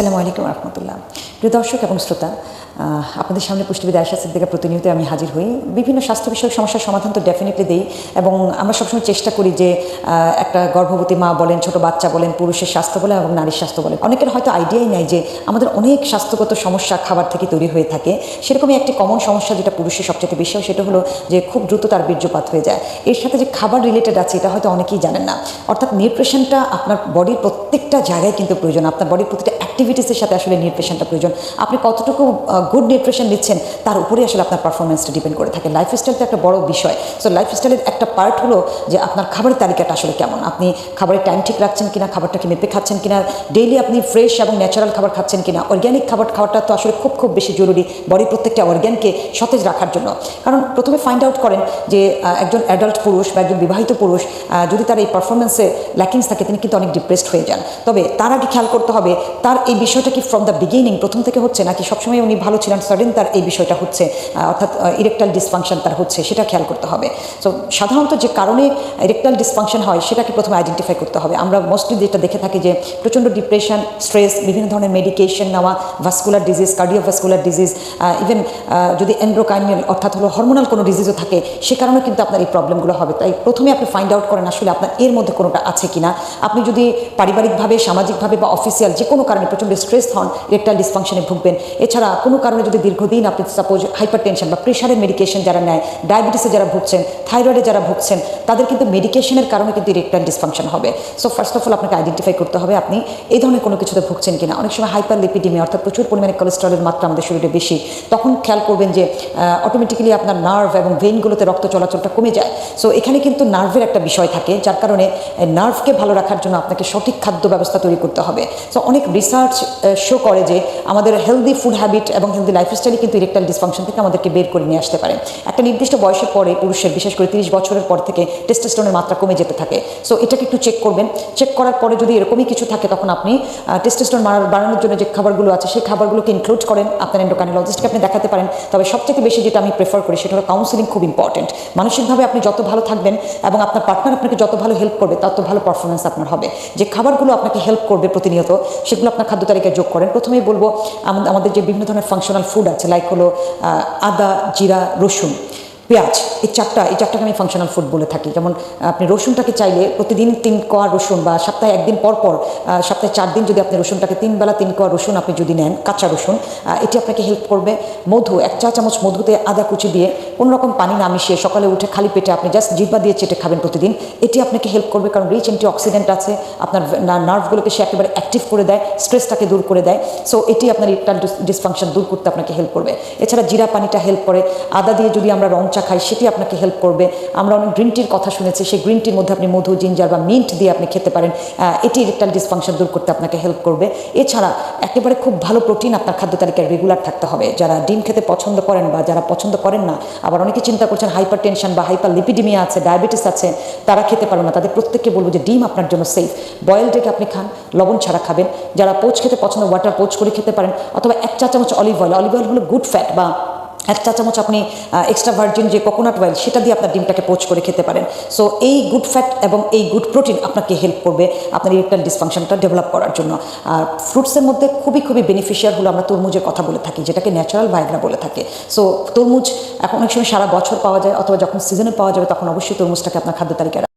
আসসালামু আলাইকুম রহমতুল্লাহ। প্রিয় দর্শক এবং শ্রোতা আপনাদের সামনে পুষ্টিবিদ আয়সা সিদ্দিকা প্রতিনিয়ত আমি হাজির হই। বিভিন্ন স্বাস্থ্য বিষয়ক সমস্যার সমাধান তো ডেফিনেটলি দিই এবং আমরা সবসময় চেষ্টা করি যে একটা গর্ভবতী মা বলেন, ছোট বাচ্চা বলেন, পুরুষের স্বাস্থ্য বলেন এবং নারীর স্বাস্থ্য বলেন। অনেকের হয়তো আইডিয়াই নেই যে, আমাদের অনেক স্বাস্থ্যগত সমস্যা খাবার থেকে তৈরি হয়ে থাকে। সেরকমই একটি কমন সমস্যা যেটা পুরুষের সবচেয়ে বেশি হয়, সেটা হলো যে, খুব দ্রুত তার বীর্যপাত হয়ে যায়। এর সাথে যে খাবার রিলেটেড আছে, এটা হয়তো অনেকেই জানেন না। অর্থাৎ নিউট্রিশনটা আপনার বডির প্রত্যেকটা জায়গায় কিন্তু প্রয়োজন। আপনার বডির প্রতিটা অ্যাক্টিভিটিসের সাথে আসলে নিউট্রিশনটা প্রয়োজন। আপনি কতটুকু গুড নিউট্রিশন নিচ্ছেন, তার উপরে আসলে আপনার পারফরমেন্সটা ডিপেন্ড করে থাকে। লাইফস্টাইল তো একটা বড় বিষয়। সো লাইফস্টাইলের একটা পার্ট হলো যে আপনার খাবারের তালিকাটা আসলে কেমন? আপনি খাবারের টাইম ঠিক রাখছেন কিনা, খাবারটাকে মেপে খাচ্ছেন কিনা? ডেইলি আপনি ফ্রেশ এবং ন্যাচারাল খাবার খাচ্ছেন কিনা? অর্গ্যানিক খাবার খাওয়াটা তো আসলে খুব খুব বেশি জরুরি বডির প্রত্যেকটা অর্গ্যানকে সতেজ রাখার জন্য। কারণ প্রথমে ফাইন্ড আউট করেন যে একজন অ্যাডাল্ট পুরুষ বা একজন বিবাহিত পুরুষ যদি তার এই পারফরমেন্সে ল্যাকিংস থাকে, তিনি কিন্তু অনেক ডিপ্রেসড হয়ে যান। তবে তার আগে খেয়াল করতে হবে, তার এই বিষয়টা কি ফ্রম দ্য বিগিনিং প্রথম থেকে হচ্ছে, নাকি সবসময় উনি ভালো ছিলেন সাডেন তার এই বিষয়টা হচ্ছে অর্থাৎ ইরেকটাল ডিসফাংশন তার হচ্ছে, সেটা খেয়াল করতে হবে। সো সাধারণত যে কারণে ইরেকটাল ডিসফাংশন হয়, সেটাকে প্রথমে আইডেন্টিফাই করতে হবে। আমরা মোস্টলি যেটা দেখে থাকি যে, প্রচণ্ড ডিপ্রেশন স্ট্রেস বিভিন্ন ধরনের মেডিকেশন নেওয়া vascular disease cardiovascular disease even যদি এন্ড্রোকাইনাল অর্থাৎ হলো হরমোনাল কোনো ডিজিজও থাকে, সে কারণে কিন্তু আপনার এই প্রবলেমগুলো হবে। তাই প্রথমে আপনি ফাইন্ড আউট করেন আসলে আপনার এর মধ্যে কোনোটা আছে কিনা। আপনি যদি পারিবারিকভাবে, সামাজিকভাবে বা অফিসিয়াল যে কোনো কারণে প্রচণ্ড স্ট্রেস হন ইরেকটাল ডিসফাংশনে ভুগবেন। এছাড়া কোনো কারণে যদি দীর্ঘদিন আপনি সাপোজ হাইপার টেনশন বা প্রেশারের মেডিকেশন যারা নেয় ডায়াবেটিসে যারা ভুগছেন থাইরয়েডে যারা ভুগছেন, তাদের কিন্তু মেডিকেশনের কারণে কিন্তু ইরেকটাল ডিসফাংশন হবে। সো ফার্স্ট অফ অল আপনাকে আইডেন্টিফাই করতে হবে আপনি এই ধরনের কোনো কিছুতে ভুগছেন কিনা। অনেক সময় হাইপার লিপিডিমি অর্থাৎ প্রচুর পরিমাণে কোলেস্ট্রলের মাত্রা আমাদের শরীরে বেশি। তখন খেয়াল করবেন যে অটোমেটিক্যালি আপনার নার্ভ এবং ভেইনগুলোতে রক্ত চলাচলটা কমে যায়। সো এখানে কিন্তু নার্ভের একটা বিষয় থাকে, যার কারণে নার্ভকে ভালো রাখার জন্য আপনাকে সঠিক খাদ্য ব্যবস্থা তৈরি করতে হবে। সো অনেক রিসার্চ শো করে যে আমাদের হেলদি ফুড হ্যাবিট এবং হেলদি লাইফস্টাইলে কিন্তু ইরেকটাল ডিসফাংশন থেকে আমাদেরকে বের করে নিয়ে আসতে পারে। একটা নির্দিষ্ট বয়সের পরে পুরুষের, বিশেষ করে তিরিশ বছরের পর থেকে টেস্টোস্টেরনের মাত্রা কমে যেতে থাকে। সো এটাকে একটু চেক করবেন। চেক করার পরে যদি এরকমই কিছু থাকে, তখন আপনি টেস্টোস্টেরন বাড়ানোর জন্য যে খাবারগুলো আছে, সেই খাবারগুলোকে ইনক্লুড করেন আপনার এন্ডোকাইনোলজিস্টকে আপনি দেখাতে পারেন। তবে সবথেকে বেশি যেটা আমি প্রেফার করি, সেটা হলো কাউন্সিলিং খুব ইম্পর্টেন্ট মানসিকভাবে আপনি যত ভালো থাকবেন এবং আপনার পার্টনার আপনাকে যত ভালো হেল্প করবে, তত ভালো পারফরমেন্স আপনার হবে। যে খাবারগুলো আপনাকে হেল্প করবে প্রতিনিয়ত, সেগুলো আপনার খাদ্য তালিকায় যোগ করেন। প্রথমেই বলব আমাদের- যে বিভিন্ন ধরনের ফাংশনাল ফুড আছে লাইক হলো আদা, জিরা, রসুন। পেঁয়াজ, এই চারটা, এই চারটাকে আমি ফাংশনাল ফুড বলে থাকি। যেমন, আপনি রসুনটাকে চাইলে প্রতিদিন তিন কোয়া রসুন বা সপ্তাহে একদিন পর পর সপ্তাহে চার দিন যদি আপনি রসুনটাকে তিন বেলা তিন কোয়া রসুন আপনি যদি নেন, কাঁচা রসুন এটি আপনাকে হেল্প করবে। মধু, এক চা চামচ মধুতে আদা কুচি দিয়ে কোনো রকম পানি না মিশিয়ে সকালে উঠে খালি পেটে আপনি জাস্ট জিহ্বা দিয়ে চেটে খাবেন প্রতিদিন। এটি আপনাকে হেল্প করবে কারণ রিচ অ্যান্টি অক্সিডেন্ট আছে, আপনার নার্ভগুলোকে সে একেবারে অ্যাক্টিভ করে দেয় স্ট্রেসটাকে দূর করে দেয়। সো এটি আপনার ইরেকটাল ডিসফাংশন দূর করতে আপনাকে হেল্প করবে। এছাড়া জিরা পানিটা হেল্প করে। আদা দিয়ে যদি আমরা রং চা খাই, সেটি আপনাকে হেল্প করবে। আমরা অনেক গ্রিন টির কথা শুনেছি, সেই গ্রিন টির মধ্যে আপনি মধু জিঞ্জার বা মিন্ট দিয়ে আপনি খেতে পারেন। এটি ইরেকটাল ডিসফাংশন দূর করতে আপনাকে হেল্প করবে। এছাড়া একেবারে খুব ভালো প্রোটিন আপনার খাদ্য তালিকায় রেগুলার থাকতে হবে। যারা ডিম খেতে পছন্দ করেন বা যারা পছন্দ করেন না, আবার অনেকে চিন্তা করছেন হাইপার টেনশন বা হাইপার লিপিডিমিয়া আছে ডায়াবেটিস আছে, তারা খেতে পারবে না। তাদের প্রত্যেককে বলব যে ডিম আপনার জন্য সেফ বয়েলড এগ আপনি খান, লবণ ছাড়া খাবেন। যারা পোচ খেতে পছন্দ ওয়াটার পোচ করে খেতে পারেন, অথবা এক চা চামচ অলিভ অয়েল অলিভ অয়েল হলো গুড ফ্যাট বা এক চা চামচ আপনি এক্সট্রা ভার্জিন যে কোকোনাট অয়েল সেটা দিয়ে আপনার ডিমটাকে পোচ করে খেতে পারেন। সো এই গুড ফ্যাট এবং এই গুড প্রোটিন আপনাকে হেল্প করবে আপনার ইরেকটাল ডিসফাংশনটা ডেভেলপ করার জন্য। আর ফ্রুটসের মধ্যে খুবই খুবই বেনিফিশিয়াল হলো আমরা তরমুজের কথা বলে থাকি, যেটাকে ন্যাচারাল ভাইগ্রা বলে থাকে। সো তরমুজ এখন অনেক সময় সারা বছর পাওয়া যায়, অথবা যখন সিজনে পাওয়া যাবে, তখন অবশ্যই তরমুজটাকে আপনার খাদ্য তালিকায়